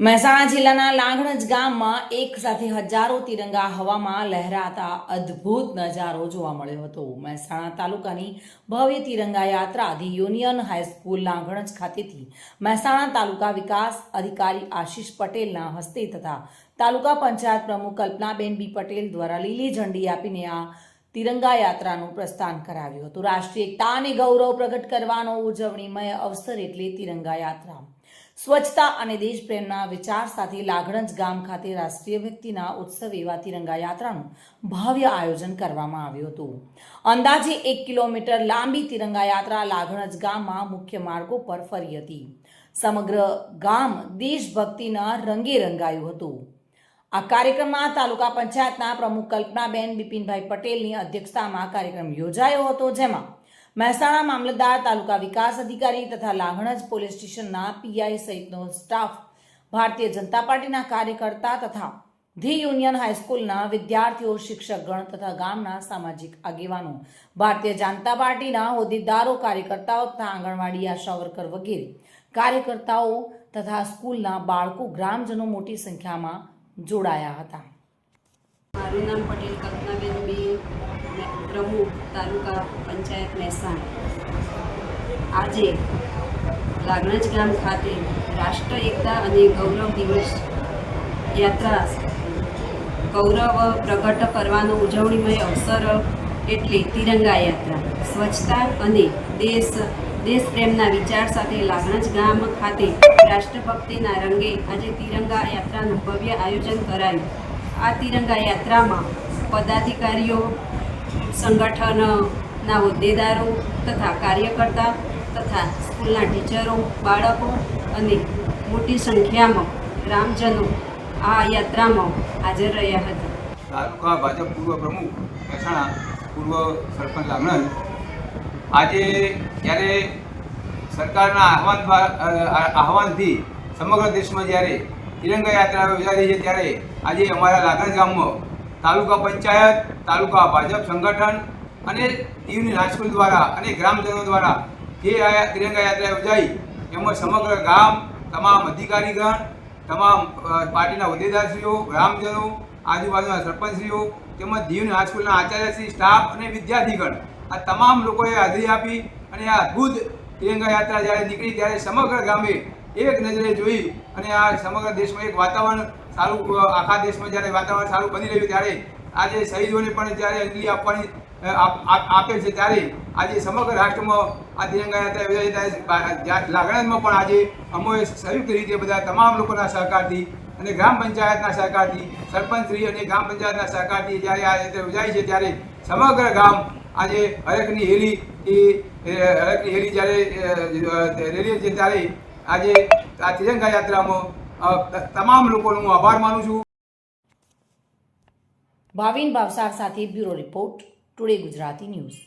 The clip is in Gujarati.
મહેસાણા જિલ્લાના લાંગણજ ગામમાં એક સાથે હજારો તિરંગા હવામાં લહેરાતા અદ્ભુત નજારો જોવા મળ્યો હતો. મહેસાણા તાલુકાની ભવ્ય તિરંગા યાત્રા ધી યુનિયન હાઈસ્કૂલ લાંગણજ ખાતેથી મહેસાણા તાલુકા વિકાસ અધિકારી આશીષ પટેલના હસ્તે તથા તાલુકા પંચાયત પ્રમુખ કલ્પનાબેન બી પટેલ દ્વારા લીલી ઝંડી આપીને આ તિરંગા યાત્રાનું પ્રસ્થાન કરાવ્યું હતું. રાષ્ટ્રીય એકતા અને ગૌરવ પ્રગટ કરવાનો ઉજવણીમય અવસર એટલે તિરંગા યાત્રા. સ્વચ્છતા અને દેશપ્રેમના વિચાર સાથે લાગણજ ગામ ખાતે રાષ્ટ્રીય વ્યક્તિના ઉત્સવ એવા તિરંગા યાત્રાનું ભવ્ય આયોજન કરવામાં આવ્યું હતું. અંદાજે એક કિલોમીટર લાંબી તિરંગા યાત્રા લાગણજ ગામમાં મુખ્ય માર્ગો પર ફરી હતી. સમગ્ર ગામ દેશભક્તિના રંગે રંગાયું હતું. આ કાર્યક્રમમાં તાલુકા પંચાયતના પ્રમુખ કલ્પનાબેન બિપિનભાઈ પટેલની અધ્યક્ષતામાં કાર્યક્રમ યોજાયો હતો, જેમાં મહેસાણા મામલતદાર તાલુકા વિકાસ અધિકારી તથા લાંગણજ પોલીસ સ્ટેશનના પીઆઈ સહિતનો સ્ટાફ ભારતીય જનતા પાર્ટીના કાર્યકર્તા તથા ધી યુનિયન હાઈસ્કૂલના વિદ્યાર્થીઓ, શિક્ષકગણ તથા ગામના સામાજિક આગેવાનો, ભારતીય જનતા પાર્ટીના હોદ્દેદારો, કાર્યકર્તાઓ તથા આંગણવાડી આશા વર્કર વગેરે કાર્યકર્તાઓ તથા સ્કૂલના બાળકો, ગ્રામજનો મોટી સંખ્યામાં જોડાયા હતા. મારું નામ પટેલ કલ્પનાબેન બી. પ્રમુખ તાલુકા પંચાયત મહેસાણા. આજે લાગણજ ગામ ખાતે રાષ્ટ્ર એકતા અને ગૌરવ દિવસ યાત્રા ગૌરવ પ્રગટ કરવાનો ઉજવણીમય અવસર એટલે તિરંગા યાત્રા. સ્વચ્છતા અને દેશ દેશપ્રેમના વિચાર સાથે લાગણજ ગામ ખાતે રાષ્ટ્રભક્તિના રંગે આજે તિરંગા યાત્રાનું ભવ્ય આયોજન કરાયું. આ તિરંગા યાત્રામાં પદાધિકારીઓ સંગઠનના હોદ્દેદારો તથા કાર્યકર્તા તથા સ્કૂલના ટીચરો, બાળકો અને મોટી સંખ્યામાં ગ્રામજનો આ યાત્રામાં હાજર રહ્યા હતા. તાલુકા ભાજપ પૂર્વ પ્રમુખ મહેસાણા પૂર્વ સરપંચ લાગણજ આજે જ્યારે સરકારના આહવાન આહવાનથી સમગ્ર દેશમાં જ્યારે તિરંગા યાત્રા યોજાઈ છે, ત્યારે આજે અમારા લાગણ ગામમાં તાલુકા પંચાયત, તાલુકા ભાજપ સંગઠન અને દીવની રાજકુલ દ્વારા અને ગ્રામજનો દ્વારા જે તિરંગા યાત્રા યોજાઈ, એમાં સમગ્ર ગામ, તમામ અધિકારીગણ, તમામ પાર્ટીના હોદ્દેદારશ્રીઓ, ગ્રામજનો, આજુબાજુના સરપંચશ્રીઓ, તેમજ દીવની હાઈસ્કૂલના આચાર્યશ્રી સ્ટાફ અને વિદ્યાર્થીગણ, આ તમામ લોકોએ હાજરી આપી અને આ અદ્ભુત તિરંગા યાત્રા જ્યારે નીકળી ત્યારે સમગ્ર ગામે એક નજરે જોઈ અને આ સમગ્ર દેશમાં એક વાતાવરણ સારું આખા દેશમાં જ્યારે વાતાવરણ સારું બની રહ્યું ત્યારે આજે શહીદોને પણ જ્યારે અંજલિ આપવાની આપ- છે ત્યારે આજે સમગ્ર રાષ્ટ્રમાં આ તિરંગા યાત્રા યોજાઈ લાગણજમાં પણ આજે અમોએ સંયુક્ત રીતે બધા તમામ લોકોના સહકારથી અને ગ્રામ પંચાયતના સહકારથી, સરપંચશ્રી અને ગ્રામ પંચાયતના સહકારથી જ્યારે આ યાત્રા યોજાય છે ત્યારે સમગ્ર ગામ આજે હરકની હેલી, એ હરકની હેલી જ્યારે રેલી છે ત્યારે આજે આ તિરંગા યાત્રામાં તમામ લોકોનો હું આભાર માનું છું. ભાવિન ભાવસાર સાથે bureau report today Gujarati news.